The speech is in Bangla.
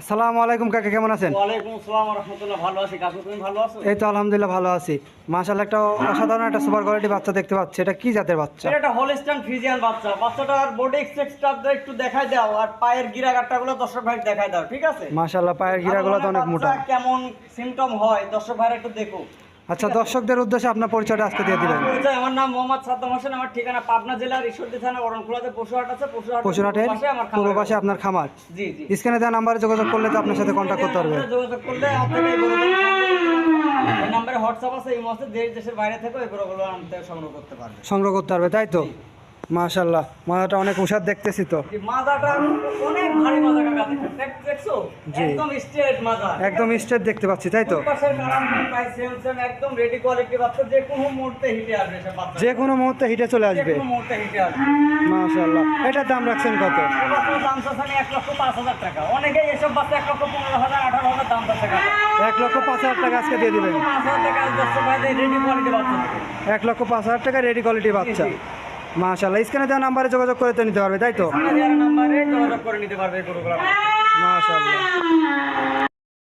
আসসালামু আলাইকুম কাকা কেমন আছেন? ওয়ালাইকুম আসসালাম রহমতুল্লাহ ভালো আছি। কাকু তুমি ভালো আছো? এই তো আলহামদুলিল্লাহ ভালো আছি। মাশাআল্লাহ একটা অসাধারণ একটা সুপার কোয়ালিটি বাচ্চা দেখতে পাচ্ছি। এটা কি জাতের বাচ্চা? এটা হলিস্টান ফিজিয়ান ফ্রিজিয়ান বাচ্চা। বাচ্চাটার বডি এক্সট্রাকটা একটু দেখাই দাও আর পায়ের গিরা গুলো দর্শক ভাই দেখাই দাও ঠিক আছে? মাশাআল্লাহ পায়ের গিরাগুলো তো অনেক মোটা। কেমন সিমটম হয়? দর্শক ভাই একটু দেখো। আচ্ছা দর্শকদের উদ্দেশ্যে আপনার পরিচয়টা আজকে দিয়ে দিবেন। আমার নাম মোহাম্মদ সাদ্দাম হোসেন আমার ঠিকানা পাবনা জেলার ঈশ্বরদী থানা অরণখোলাতে পশুহাট আছে পশুহাট পশুরহাটের পাশে আমার খামার। পূর্ব পাশে আপনার খামার। জি জি। স্ক্রিনে দেওয়া নাম্বারে যোগাযোগ করলে তো আপনার সাথে কন্ট্যাক্ট করতে পারবে। যোগাযোগ করলে এই নাম্বারে হোয়াটসঅ্যাপ আছে এই মাসে দেশ দেশের বাইরে থেকে এই গরুগুলো আনতে সংগ্রহ করতে পারবে। সংগ্রহ করতে পারবে তাই তো? মাশাআল্লাহ মাথাটা অনেক উষার দেখতেছি তো। মাজাটা অনেক ভারী মাজা একদম স্ট্রেট মাজা একদম স্ট্রেট দেখতে পাচ্ছি তাই তো? দুই পাশের কালার প্রায় সেম সেম একদম রেডি কোয়ালিটি বাচ্চা যে কোনো মুহূর্তে হিটে আসবে যে কোনো মুহূর্তে হিটে চলে আসবে। মুহূর্তে হিটে আসবে। মাশাআল্লাহ। এটার দাম রাখছেন কত? দাম চাচ্ছেন এক লক্ষ পাঁচ হাজার টাকা। অনেকে এসব বাচ্চা এক লক্ষ পনেরো হাজার আঠারো হাজার দাম চাচ্ছে এক লক্ষ পাঁচ হাজার টাকা আজকে দিয়ে দিবেন। পাঁচ হাজার টাকা রেডি কোয়ালিটি বাচ্চা এক লক্ষ পাঁচ হাজার টাকা রেডি কোয়ালিটি বাচ্চা। জি। মাশাআল্লাহ স্ক্রিনে দেওয়া নাম্বারে যোগাযোগ করে তো নিতে পারবে তাই তো নাম্বারে